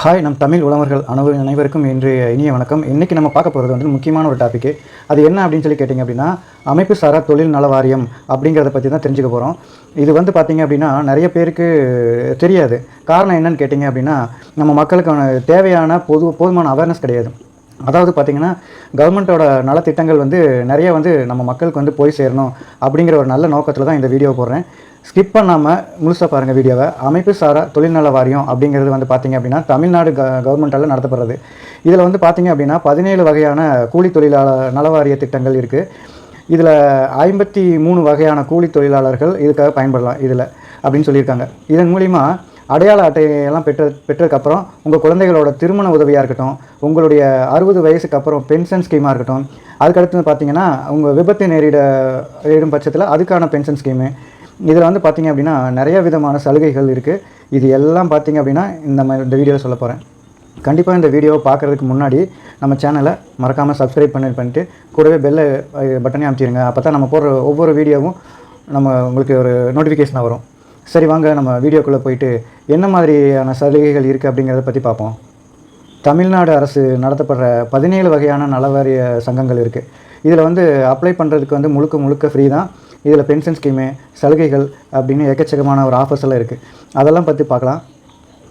Hi நம் தமிழ் உழவர்கள் அனைவ அனைவருக்கும் இன்று இனிய வணக்கம். இன்றைக்கி நம்ம பார்க்க போகிறது வந்து முக்கியமான ஒரு டாபிக் அது என்ன அப்படின்னு சொல்லி கேட்டிங்க அப்படின்னா அமைப்பு சாரா தொழில் நல வாரியம் அப்படிங்கிறத பற்றி தான் தெரிஞ்சுக்க போகிறோம் இது வந்து பார்த்திங்க அப்படின்னா நிறைய பேருக்கு தெரியாது. காரணம் என்னன்னு கேட்டிங்க அப்படின்னா நம்ம மக்களுக்கான தேவையான பொது போதுமான அவேர்னஸ் கிடையாது. அதாவது பார்த்திங்கன்னா கவர்மெண்ட்டோட நலத்திட்டங்கள் வந்து நிறைய வந்து நம்ம மக்களுக்கு வந்து போய் சேரணும் அப்படிங்கிற ஒரு நல்ல நோக்கத்தில் தான் இந்த வீடியோ போடுறேன். ஸ்கிப் பண்ணாமல் முழுசாக பாருங்கள் வீடியோவை அமைப்பு சாரா தொழில்நல வாரியம் அப்படிங்கிறது வந்து பார்த்திங்க அப்படின்னா தமிழ்நாடு க கவர்மெண்ட்டால் நடத்தப்படுறது. இதில் வந்து பார்த்திங்க அப்படின்னா பதினேழு வகையான கூலி தொழிலாளர் நலவாரிய திட்டங்கள் இருக்குது இதில் ஐம்பத்தி மூணு வகையான கூலி தொழிலாளர்கள் இதுக்காக பயன்படலாம் இதில் அப்படின்னு சொல்லியிருக்காங்க. இதன் மூலிமா அடையாள அட்டையெல்லாம் பெற்ற பெற்றதுக்கப்புறம் உங்கள் குழந்தைகளோட திருமண உதவியாக இருக்கட்டும் உங்களுடைய அறுபது வயசுக்கு அப்புறம் பென்ஷன் ஸ்கீமாக இருக்கட்டும் அதுக்கடுத்து பார்த்தீங்கன்னா உங்கள் விபத்து நேரிட நேரிடும் பட்சத்தில் அதுக்கான பென்ஷன் ஸ்கீமு இதில் வந்து பார்த்தீங்க அப்படின்னா நிறைய விதமான சலுகைகள் இருக்குது இது எல்லாம் பார்த்தீங்க அப்படின்னா இந்த மாதிரி இந்த வீடியோவில் சொல்ல போகிறேன் கண்டிப்பாக இந்த வீடியோவை பார்க்குறதுக்கு முன்னாடி நம்ம சேனலை மறக்காமல் சப்ஸ்கிரைப் பண்ணி பண்ணிட்டு கூடவே பெல்லை பட்டனே அமைச்சிருங்க. அப்போ தான் நம்ம போடுற ஒவ்வொரு வீடியோவும் நம்ம உங்களுக்கு ஒரு நோட்டிஃபிகேஷனாக வரும். சரி வாங்க நம்ம வீடியோக்குள்ளே போயிட்டு என்ன மாதிரியான சலுகைகள் இருக்குது அப்படிங்கிறத பற்றி பார்ப்போம். தமிழ்நாடு அரசு நடத்தப்படுற பதினேழு வகையான நலவாரிய சங்கங்கள் இருக்குது இதில் வந்து அப்ளை பண்ணுறதுக்கு வந்து முழுக்க முழுக்க ஃப்ரீ தான். இதில் பென்ஷன் ஸ்கீமு சலுகைகள் அப்படின்னு எக்கச்சக்கமான ஒரு ஆஃபர்ஸ் எல்லாம் இருக்குது அதெல்லாம் பற்றி பார்க்கலாம்.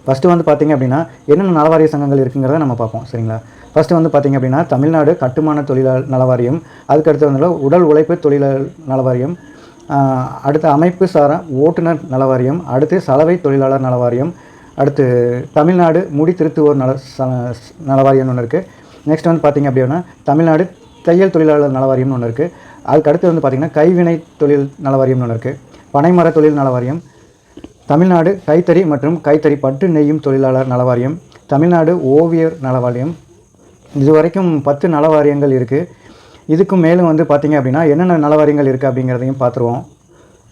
ஃபஸ்ட்டு வந்து பார்த்திங்க அப்படின்னா என்னென்ன நலவாரிய சங்கங்கள் இருக்குங்கிறத நம்ம பார்ப்போம் சரிங்களா? ஃபஸ்ட்டு வந்து பார்த்திங்க அப்படின்னா தமிழ்நாடு கட்டுமான தொழிலாளர் நலவாரியம் அதுக்கடுத்து வந்து உடல் உழைப்பு தொழிலாளர் நலவாரியம் அடுத்து அமைப்பு சாரா ஓட்டுநர் நலவாரியம் அடுத்து சலவை தொழிலாளர் நலவாரியம் அடுத்து தமிழ்நாடு முடி திருத்துவோர் நல ச- நலவாரியம்னு ஒன்று இருக்குது நெக்ஸ்ட் வந்து பார்த்திங்க அப்படின்னா தமிழ்நாடு தையல் தொழிலாளர் நலவாரியம்னு ஒன்று இருக்குது அதுக்கு அடுத்து வந்து பார்த்திங்கன்னா கைவினை தொழில் நலவாரியம்னு ஒன்று இருக்குது பனைமர தொழில் நலவாரியம் தமிழ்நாடு கைத்தறி மற்றும் கைத்தறி பட்டு நெய்யும் தொழிலாளர் நலவாரியம் தமிழ்நாடு ஓவியர் நலவாரியம். இது வரைக்கும் பத்து நலவாரியங்கள் இருக்குது இதுக்கும் மேலும் வந்து பார்த்திங்க அப்படின்னா என்னென்ன நலவாரியங்கள் இருக்குது அப்படிங்கிறதையும் பார்த்துருவோம்.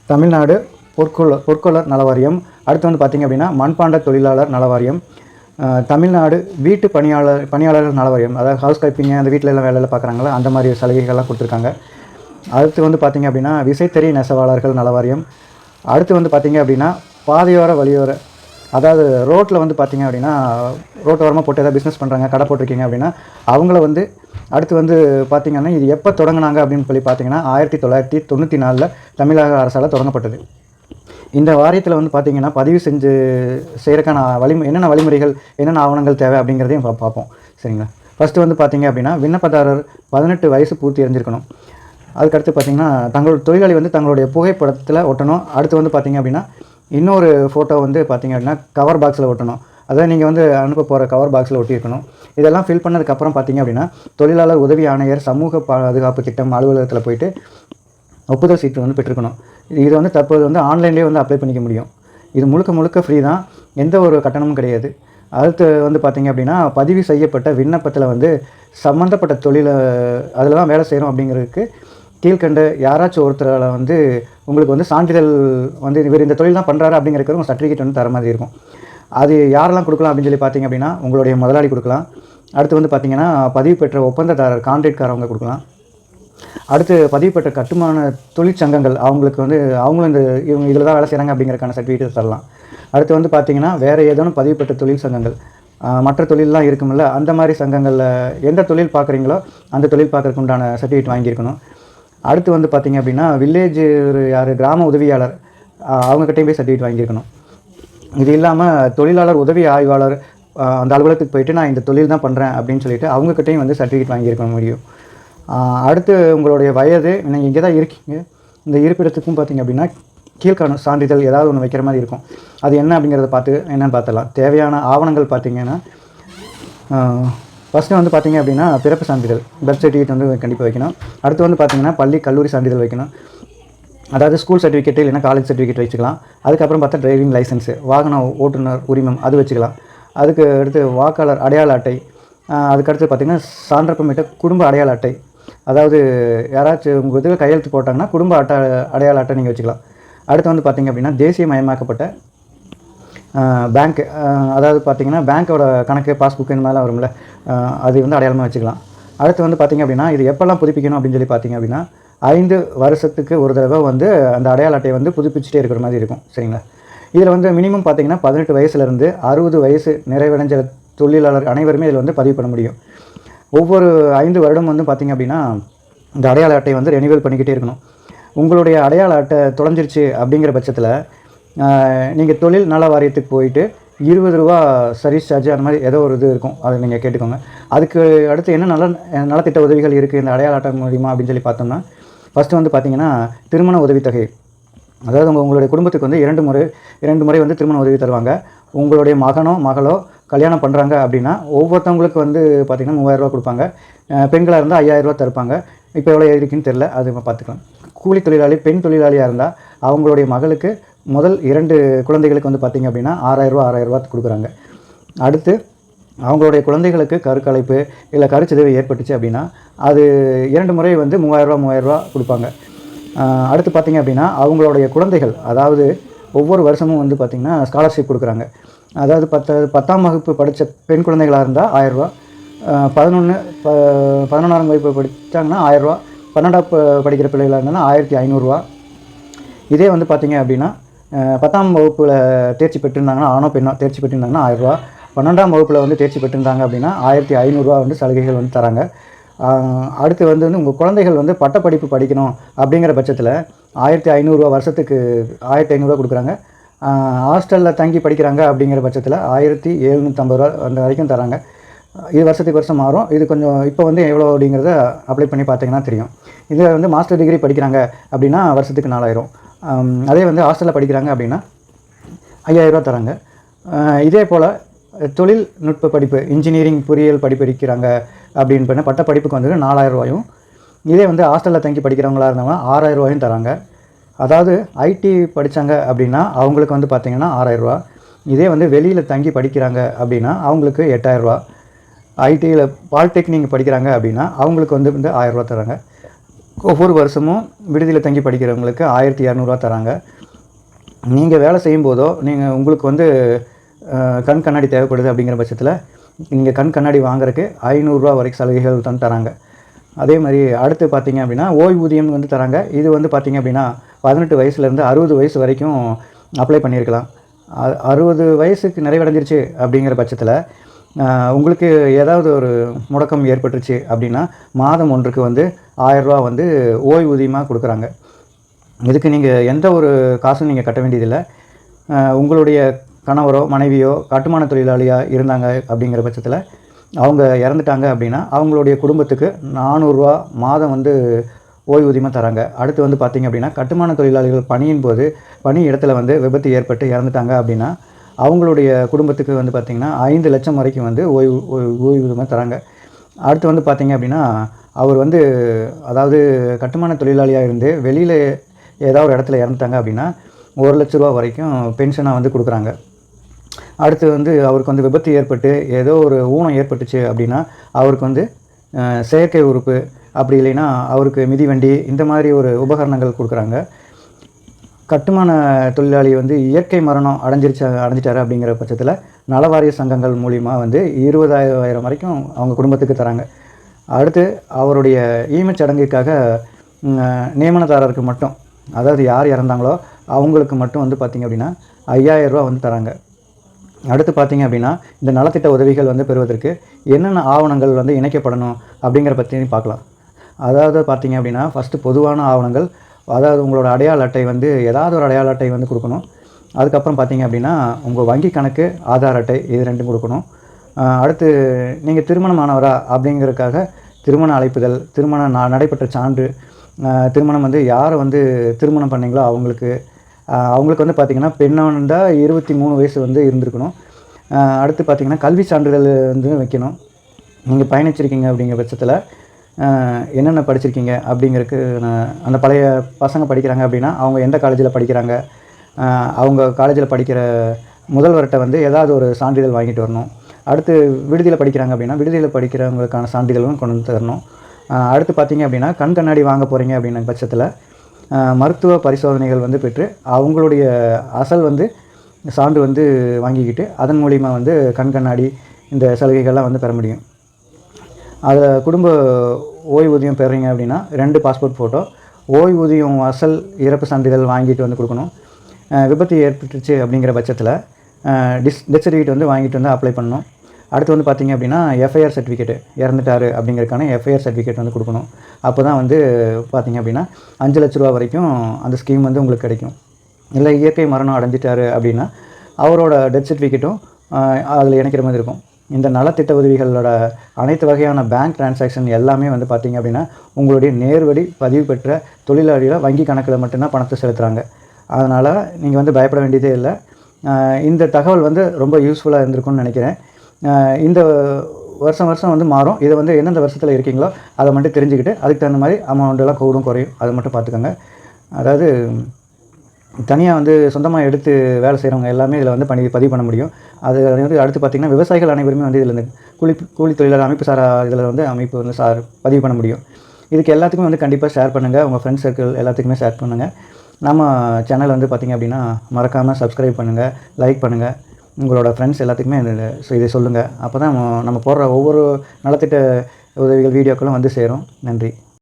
தமிழ்நாடு பொற்கொள்ள பொற்கொள்ளர் நலவாரியம் அடுத்து வந்து பார்த்திங்க அப்படின்னா மண்பாண்ட தொழிலாளர் நலவாரியம் தமிழ்நாடு வீட்டு பணியாளர் பணியாளர்கள் நலவாரியம் அதாவது ஹவுஸ் கைப்பிங்க அந்த வீட்டில் எல்லாம் வேலையில் பார்க்குறாங்களா அந்த மாதிரி சலுகைகள்லாம் கொடுத்துருக்காங்க. அடுத்து வந்து பார்த்திங்க அப்படின்னா விசைத்தறி நெசவாளர்கள் நலவாரியம் அடுத்து வந்து பார்த்திங்க அப்படின்னா பாதையோர வழியோர அதாவது ரோட்டில் வந்து பார்த்திங்க அப்படின்னா ரோட்டோரமாக போட்டு ஏதாவது பிஸ்னஸ் பண்ணுறாங்க கடை போட்டிருக்கீங்க அப்படின்னா அவங்கள வந்து அடுத்து வந்து பார்த்திங்கன்னா இது எப்போ தொடங்கினாங்க அப்படின்னு சொல்லி பார்த்தீங்கன்னா ஆயிரத்தி தொள்ளாயிரத்தி தொண்ணூற்றி நாலில் தமிழக அரசால் தொடங்கப்பட்டது. இந்த வாரியத்தில் வந்து பார்த்திங்கன்னா பதிவு செஞ்சு செய்கிறக்கான வழி என்னென்ன வழிமுறைகள் என்னென்ன ஆவணங்கள் தேவை அப்படிங்கிறதையும் பார்ப்போம் சரிங்களா? ஃபஸ்ட்டு வந்து பார்த்திங்க அப்படின்னா விண்ணப்பதாரர் பதினெட்டு வயசு பூர்த்தி அறிஞ்சிருக்கணும். அதுக்கடுத்து பார்த்திங்கன்னா தங்களோட தொழிலாளி வந்து தங்களுடைய புகைப்படத்தில் ஒட்டணும். அடுத்து வந்து பார்த்திங்க அப்படின்னா இன்னொரு ஃபோட்டோ வந்து பார்த்திங்க அப்படின்னா கவர் பாக்ஸில் ஒட்டணும். அதாவது நீங்கள் வந்து அனுப்ப போகிற கவர் பாக்ஸில் ஒட்டியிருக்கணும். இதெல்லாம் ஃபில் பண்ணதுக்கப்புறம் பார்த்திங்க அப்படின்னா தொழிலாளர் உதவி ஆணையர் சமூக பாதுகாப்பு திட்டம் அலுவலகத்தில் போயிட்டு ஒப்புதல் சீட்டு வந்து பெற்றுக்கணும் இது வந்து தற்போது வந்து ஆன்லைன்லேயே வந்து அப்ளை பண்ணிக்க முடியும். இது முழுக்க முழுக்க ஃப்ரீ தான். எந்த ஒரு கட்டணமும் கிடையாது. அடுத்து வந்து பார்த்திங்க அப்படின்னா பதிவு செய்யப்பட்ட விண்ணப்பத்தில் வந்து சம்மந்தப்பட்ட தொழிலை அதில் தான் வேலை செய்கிறோம் அப்படிங்கிறதுக்கு கீழ்கண்ட யாராச்சும் ஒருத்தரால் வந்து உங்களுக்கு வந்து சான்றிதழ் வந்து இவர் இந்த தொழில் தான் பண்ணுறாரு அப்படிங்கிறதுக்கு ஒரு சர்டிஃபிகேட் வந்து தர மாதிரி இருக்கும். அது யாரெல்லாம் கொடுக்கலாம் அப்படின்னு சொல்லி பார்த்தீங்க அப்படின்னா உங்களுடைய முதலாளி கொடுக்கலாம். அடுத்து வந்து பார்த்தீங்கன்னா பதிவு பெற்ற ஒப்பந்ததாரர் கான்ட்ராக்ட்காரவங்க கொடுக்கலாம். அடுத்து பதிவு பெற்ற கட்டுமான தொழிற்சங்கங்கள் அவங்களுக்கு வந்து அவங்களும் இந்த இவங்க இதில் தான் வேலை செய்கிறாங்க அப்படிங்கிறக்கான சர்டிஃபிகேட் தரலாம். அடுத்து வந்து பார்த்தீங்கன்னா வேறு ஏதேனும் பதிவு பெற்ற தொழில் சங்கங்கள் மற்ற தொழிலெலாம் இருக்குமில்ல அந்த மாதிரி சங்கங்களில் எந்த தொழில் பார்க்குறீங்களோ அந்த தொழில் பார்க்குறதுக்கு உண்டான சர்டிஃபிகேட் வாங்கியிருக்கணும். அடுத்து வந்து பார்த்திங்க அப்படின்னா வில்லேஜ் யார் கிராம உதவியாளர் அவங்கக்கிட்டையும் அவங்ககிட்டயும் போய் சர்டிஃபிகேட் வாங்கியிருக்கணும். இது இல்லாமல் தொழிலாளர் உதவி ஆய்வாளர் அந்த அலுவலகத்துக்கு போயிட்டு நான் இந்த தொழில் தான் பண்ணுறேன் அப்படின்னு சொல்லிட்டு அவங்கக்கிட்டையும் வந்து சர்டிஃபிகேட் வாங்கியிருக்க முடியும். அடுத்து உங்களுடைய வயது நீங்கள் இங்கே தான் இருக்கீங்க. இந்த இருப்பிடத்துக்கும் பார்த்தீங்க அப்படின்னா கீழ்காணும் சான்றிதழ் ஏதாவது ஒன்று வைக்கிற மாதிரி இருக்கும். அது என்ன அப்படிங்கிறத பார்த்து என்னென்னு பார்த்தலாம் தேவையான ஆவணங்கள் பார்த்தீங்கன்னா ஃபஸ்ட்டு வந்து பார்த்தீங்க அப்படின்னா பிறப்பு சான்றிதழ் பர்த் சர்டிஃபிகேட் வந்து கண்டிப்பாக வைக்கணும். அடுத்து வந்து பார்த்தீங்கன்னா பள்ளி கல்லூரி சான்றிதழ் வைக்கணும். அதாவது ஸ்கூல் சர்டிஃபிகேட் இல்லைன்னா காலேஜ் சர்டிஃபிகேட் வச்சுக்கலாம். அதுக்கப்புறம் பார்த்தா டிரைவிங் லைசன்ஸு வாகன ஓட்டுநர் உரிமம் அது வச்சுக்கலாம். அதுக்கு அடுத்து வாக்காளர் அடையாள அட்டை அதுக்கடுத்து பார்த்திங்கன்னா சான்றப்பமிட்ட குடும்ப அடையாள அட்டை. அதாவது யாராச்சும் உங்கள் இதில் கையெழுத்து போட்டாங்கன்னா குடும்ப அட்டை அடையாள அட்டை நீங்கள் வச்சுக்கலாம். அடுத்து வந்து பார்த்திங்க அப்படின்னா தேசிய மயமாக்கப்பட்ட பேங்க் அதாவது பார்த்தீங்கன்னா பேங்க்கோட கணக்கு பாஸ்புக் இந்த மாதிரிலாம் வரும்ல. அது வந்து அடையாளமாக வச்சுக்கலாம். அடுத்து வந்து பார்த்திங்க அப்படின்னா இது எப்போல்லாம் புதுப்பிக்கணும் அப்படின்னு சொல்லி பார்த்தீங்க அப்படின்னா ஐந்து வருஷத்துக்கு ஒரு தடவை வந்து அந்த அடையாள அட்டையை வந்து புதுப்பிச்சுட்டே இருக்கிற மாதிரி இருக்கும். சரிங்களா? இதில் வந்து மினிமம் பார்த்தீங்கன்னா பதினெட்டு வயசுலேருந்து அறுபது வயசு நிறைவடைஞ்ச தொழிலாளர் அனைவருமே இதில் வந்து பதிவு பண்ண முடியும். ஒவ்வொரு ஐந்து வருடம் வந்து பார்த்திங்க அப்படின்னா இந்த அடையாள அட்டையை வந்து ரெனிவல் பண்ணிக்கிட்டே இருக்கணும். உங்களுடைய அடையாள அட்டை தொலைஞ்சிருச்சு அப்படிங்கிற பட்சத்தில் நீங்கள் தொழில் நல வாரியத்துக்கு போயிட்டு இருபது ரூபா சர்வீஸ் சார்ஜ் அந்த மாதிரி ஏதோ ஒரு இது இருக்கும். அதை நீங்கள் கேட்டுக்கோங்க. அதுக்கு அடுத்து என்ன நல நலத்திட்ட உதவிகள் இருக்குது இந்த அடையாள அட்டை மூலிமா அப்படின்னு சொல்லி பார்த்தோம்னா ஃபஸ்ட்டு வந்து பார்த்தீங்கன்னா திருமண உதவித்தொகை. அதாவது உங்கள் உங்களுடைய குடும்பத்துக்கு வந்து இரண்டு முறை இரண்டு முறை வந்து திருமண உதவி தருவாங்க. உங்களுடைய மகனோ மகளோ கல்யாணம் பண்ணுறாங்க அப்படின்னா ஒவ்வொருத்தவங்களுக்கு வந்து பார்த்திங்கன்னா மூவாயிரரூவா கொடுப்பாங்க. பெண்களாக இருந்தால் ஐயாயிரரூவா தருப்பாங்க. இப்போ எவ்வளோ இருக்குன்னு தெரில அது பார்த்துக்கலாம். கூலி தொழிலாளி பெண் தொழிலாளியாக இருந்தால் அவங்களுடைய மகளுக்கு முதல் இரண்டு குழந்தைகளுக்கு வந்து பார்த்திங்க அப்படின்னா ஆறாயிரரூவா ஆறாயிரரூவா கொடுக்குறாங்க. அடுத்து அவங்களுடைய குழந்தைகளுக்கு கருக்கலைப்பு இல்லை கருச்சிதைவு ஏற்பட்டுச்சு அப்படின்னா அது இரண்டு முறை வந்து மூவாயிரரூவா மூவாயிரரூவா கொடுப்பாங்க. அடுத்து பார்த்தீங்க அப்படின்னா அவங்களுடைய குழந்தைகள் அதாவது ஒவ்வொரு வருஷமும் வந்து பார்த்திங்கன்னா ஸ்காலர்ஷிப் கொடுக்குறாங்க. அதாவது பத்து பத்தாம் வகுப்பு படித்த பெண் குழந்தைகளாக இருந்தால் ஆயிரரூவா பதினொன்று ப பதினொன்றாம் வகுப்பு படித்தாங்கன்னா ஆயிரரூவா பன்னெண்டாம் படிக்கிற பிள்ளைகளாக இருந்தாங்கன்னா ஆயிரத்தி ஐநூறுரூவா இதே வந்து பார்த்திங்க அப்படின்னா பத்தாம் வகுப்பில் தேர்ச்சி பெற்றிருந்தாங்கன்னா ஆணோ பெண்ணோ தேர்ச்சி பெற்றிருந்தாங்கன்னா ஆயிரரூவா பன்னெண்டாம் வகுப்பில் வந்து தேர்ச்சி பெற்றிருந்தாங்க அப்படின்னா ஆயிரத்தி ஐநூறுரூவா வந்து சலுகைகள் வந்து தராங்க. அடுத்து வந்து வந்து உங்கள் குழந்தைகள் வந்து பட்டப்படிப்பு படிக்கணும் அப்படிங்கிற பட்சத்தில் ஆயிரத்தி ஐநூறுரூவா வருஷத்துக்கு ஆயிரத்தி ஐநூறுரூவா கொடுக்குறாங்க. ஹாஸ்டலில் தங்கி படிக்கிறாங்க அப்படிங்கிற பட்சத்தில் ஆயிரத்தி எழுநூற்றம்பது ரூபா அந்த வரைக்கும் தராங்க. இது வருஷத்துக்கு வருஷம் மாறும். இது கொஞ்சம் இப்போ வந்து எவ்வளோ அப்படிங்கிறத அப்ளை பண்ணி பார்த்தீங்கன்னா தெரியும். இதில் வந்து மாஸ்டர் டிகிரி படிக்கிறாங்க அப்படின்னா வருஷத்துக்கு நாலாயிரம். அதே வந்து ஹாஸ்டலில் படிக்கிறாங்க அப்படின்னா ஐயாயிரரூபா தராங்க. இதே போல் தொழில்நுட்ப படிப்பு இன்ஜினியரிங் பொறியியல் படிப்பு படிக்கிறாங்க அப்படின்னு பண்ண பட்ட படிப்புக்கு வந்து நாலாயிரரூவாயும் இதே வந்து ஹாஸ்டலில் தங்கி படிக்கிறவங்களா இருந்தவங்க ஆறாயிரம் ரூபாயும் தராங்க. அதாவது ஐடி படித்தாங்க அப்படின்னா அவங்களுக்கு வந்து பார்த்திங்கன்னா ஆறாயிரரூவா இதே வந்து வெளியில் தங்கி படிக்கிறாங்க அப்படின்னா அவங்களுக்கு எட்டாயிரரூவா ஐடியில் பாலிடெக்னிக் படிக்கிறாங்க அப்படின்னா அவங்களுக்கு வந்து வந்து ஆயிரரூவா தராங்க. ஒவ்வொரு வருஷமும் விடுதியில் தங்கி படிக்கிறவங்களுக்கு ஆயிரத்தி இரநூறுவா தராங்க. நீங்கள் வேலை செய்யும்போதோ நீங்கள் உங்களுக்கு வந்து கண் கண்ணாடி தேவைப்படுது அப்படிங்கிற பட்சத்தில் நீங்கள் கண் கண்ணாடி வாங்குறதுக்கு ஐநூறுரூவா வரைக்கும் சலுகைகள் தான் தராங்க. அதே மாதிரி அடுத்து பார்த்திங்க அப்படின்னா ஓய்வூதியம் வந்து தராங்க. இது வந்து பார்த்திங்க அப்படின்னா பதினெட்டு வயசுலேருந்து அறுபது வயசு வரைக்கும் அப்ளை பண்ணியிருக்கலாம் அ- அறுபது வயசுக்கு நிறைவடைஞ்சிருச்சு அப்படிங்கிற பட்சத்தில் உங்களுக்கு ஏதாவது ஒரு முடக்கம் ஏற்பட்டுருச்சு அப்படின்னா மாதம் ஒன்றுக்கு வந்து ஆயரூபா வந்து ஓய்வூதியமாக கொடுக்குறாங்க. இதுக்கு நீங்கள் எந்த ஒரு காசும் நீங்கள் கட்ட வேண்டியதில்லை. உங்களுடைய கணவரோ மனைவியோ கட்டுமான தொழிலாளியாக இருந்தாங்க அப்படிங்கிற பட்சத்தில் அவங்க இறந்துட்டாங்க அப்படின்னா அவங்களுடைய குடும்பத்துக்கு நானூறுரூவா மாதம் வந்து ஓய்வூதியமாக தராங்க. அடுத்து வந்து பார்த்திங்க அப்படின்னா கட்டுமான தொழிலாளிகள் பணியின் போது பணி இடத்துல வந்து விபத்து ஏற்பட்டு இறந்துட்டாங்க அப்படின்னா அவங்களுடைய குடும்பத்துக்கு வந்து பார்த்திங்கன்னா ஐந்து லட்சம் வரைக்கும் வந்து ஓய்வு ஓய்வு- ஓய்வூதியமாக தராங்க. அடுத்து வந்து பார்த்திங்க அப்படின்னா அவர் வந்து அதாவது கட்டுமான தொழிலாளியாக இருந்து வெளியில் ஏதாவது ஒரு இடத்துல இறந்துட்டாங்க அப்படின்னா ஒரு லட்ச ரூபா வரைக்கும் பென்ஷனாக வந்து கொடுக்குறாங்க. அடுத்து வந்து அவருக்கு வந்து விபத்து ஏற்பட்டு ஏதோ ஒரு ஊனம் ஏற்பட்டுச்சு அப்படின்னா அவருக்கு வந்து செயற்கை உறுப்பு அப்படி இல்லைன்னா அவருக்கு மிதிவண்டி இந்த மாதிரி ஒரு உபகரணங்கள் கொடுக்குறாங்க. கட்டுமான தொழிலாளி வந்து இயற்கை மரணம் அடைஞ்சிருச்சு அடைஞ்சிட்டாரு அப்படிங்கிற பட்சத்தில் நலவாரிய சங்கங்கள் மூலிமா வந்து இருபதாயிரம் வரைக்கும் அவங்க குடும்பத்துக்கு தராங்க. அடுத்து அவருடைய ஈமச் சடங்குக்காக நியமனதாரருக்கு மட்டும் அதாவது யார் இறந்தாங்களோ அவங்களுக்கு மட்டும் வந்து பார்த்திங்க அப்படின்னா ஐயாயிரம் ரூபா வந்து தராங்க. அடுத்து பார்த்திங்க அப்படின்னா இந்த நலத்திட்ட உதவிகள் வந்து பெறுவதற்கு என்னென்ன ஆவணங்கள் வந்து இணைக்கப்படணும் அப்படிங்கிற பற்றி பார்க்கலாம். அதாவது பார்த்தீங்க அப்படின்னா ஃபஸ்ட்டு பொதுவான ஆவணங்கள் அதாவது உங்களோட அடையாள அட்டை வந்து ஏதாவது ஒரு அடையாள அட்டை வந்து கொடுக்கணும். அதுக்கப்புறம் பார்த்தீங்க அப்படின்னா உங்கள் வங்கி கணக்கு ஆதார் அட்டை இது ரெண்டும் கொடுக்கணும். அடுத்து நீங்கள் திருமணமானவரா அப்படிங்கிறதுக்காக திருமண அழைப்புதல் திருமணம் ந- நடைபெற்ற சான்று திருமணம் வந்து யாரை வந்து திருமணம் பண்ணீங்களோ அவங்களுக்கு அவங்களுக்கு வந்து பார்த்திங்கன்னா பெண்ணாக இருந்தால் இருபத்தி மூணு வயசு வந்து இருந்திருக்கணும். அடுத்து பார்த்திங்கன்னா கல்வி சான்றிதழ் வந்து வைக்கணும். நீங்கள் பயணிச்சிருக்கீங்க அப்படிங்கிற பட்சத்தில் என்னென்ன படிச்சிருக்கீங்க அப்படிங்கிறதுக்கு நான் அந்த பழைய பசங்க படிக்கிறாங்க அப்படின்னா அவங்க எந்த காலேஜில் படிக்கிறாங்க? அவங்க காலேஜில் படிக்கிற முதல்வர்கிட்ட வந்து ஏதாவது ஒரு சான்றிதழ் வாங்கிட்டு வரணும். அடுத்து விடுதியில் படிக்கிறாங்க அப்படின்னா விடுதியில் படிக்கிறவங்களுக்கான சான்றிதழும் கொண்டு வந்து தரணும். அடுத்து பார்த்தீங்க அப்படின்னா கண் கண்ணாடி வாங்க போகிறீங்க அப்படின்ன பட்சத்தில் மருத்துவ பரிசோதனைகள் வந்து பெற்று அவங்களுடைய அசல் வந்து சான்று வந்து வாங்கிக்கிட்டு அதன் மூலிமா வந்து கண் கண்ணாடி இந்த சலுகைகள்லாம் வந்து பெற முடியும். அதில் குடும்ப ஓய்வூதியம் பெறுறீங்க அப்படின்னா ரெண்டு பாஸ்போர்ட் ஃபோட்டோ ஓய்வூதியம் அசல் இறப்பு சான்றிதழ் வாங்கிட்டு வந்து கொடுக்கணும். விபத்து ஏற்பட்டுச்சு அப்படிங்கிற பட்சத்தில் டிஸ் டெத் சர்டிஃபிகேட் வந்து வாங்கிட்டு வந்து அப்ளை பண்ணணும். அடுத்து வந்து பார்த்தீங்க அப்படின்னா எஃப்ஐஆர் சர்டிஃபிகேட்டு இறந்துட்டாரு அப்படிங்கிறதுக்கான எஃப்ஐஆர் சர்டிஃபிகேட் வந்து கொடுக்கணும். அப்போ தான் வந்து பார்த்திங்க அப்படின்னா அஞ்சு லட்ச ரூபா வரைக்கும் அந்த ஸ்கீம் வந்து உங்களுக்கு கிடைக்கும். இல்லை இயற்கை மரணம் அடைஞ்சிட்டாரு அப்படின்னா அவரோட டெத் சர்டிஃபிகேட்டும் அதில் இணைக்கிற மாதிரி இருக்கும். இந்த நலத்திட்ட உதவிகளோட அனைத்து வகையான பேங்க் டிரான்சாக்ஷன் எல்லாமே வந்து பார்த்திங்க அப்படின்னா உங்களுடைய நேர்வழி பதிவு பெற்ற தொழிலாளியில் வங்கி கணக்கில் மட்டும்தான் பணத்தை செலுத்துகிறாங்க அதனால் நீங்கள் வந்து பயப்பட வேண்டியதே இல்லை. இந்த தகவல் வந்து ரொம்ப யூஸ்ஃபுல்லாக இருந்திருக்கும்னு நினைக்கிறேன். இந்த வருஷம் வருஷம் வந்து மாறும். இதை வந்து எந்தெந்த வருஷத்தில் இருக்கீங்களோ அதை மட்டும் தெரிஞ்சுக்கிட்டு அதுக்கு தகுந்த மாதிரி அமௌண்ட்டெல்லாம் எல்லாம் கூடும் குறையும். அதை மட்டும் பார்த்துக்கோங்க. அதாவது தனியாக வந்து சொந்தமாக எடுத்து வேலை செய்கிறவங்க எல்லாமே இதில் வந்து பண்ணி பதிவு பண்ண முடியும். அது வந்து அடுத்து பார்த்திங்கன்னா விவசாயிகள் அனைவருமே வந்து இதில் இந்த கூலி கூலி தொழிலாளர் அமைப்பு சாரா இதில் வந்து அமைப்பு வந்து சார் பதிவு பண்ண முடியும். இதுக்கு எல்லாத்துக்குமே வந்து கண்டிப்பாக ஷேர் பண்ணுங்கள் உங்கள் ஃப்ரெண்ட்ஸ் சர்க்கிள் எல்லாத்துக்குமே ஷேர் பண்ணுங்கள் நம்ம சேனல் வந்து பார்த்திங்க அப்படின்னா மறக்காமல் சப்ஸ்கிரைப் பண்ணுங்கள் லைக் பண்ணுங்கள் உங்களோட ஃப்ரெண்ட்ஸ் எல்லாத்துக்குமே இதை சொல்லுங்கள் அப்போ தான் நம்ம போடுற ஒவ்வொரு நலத்திட்ட உதவிகள் வீடியோக்களும் வந்து சேரும். நன்றி.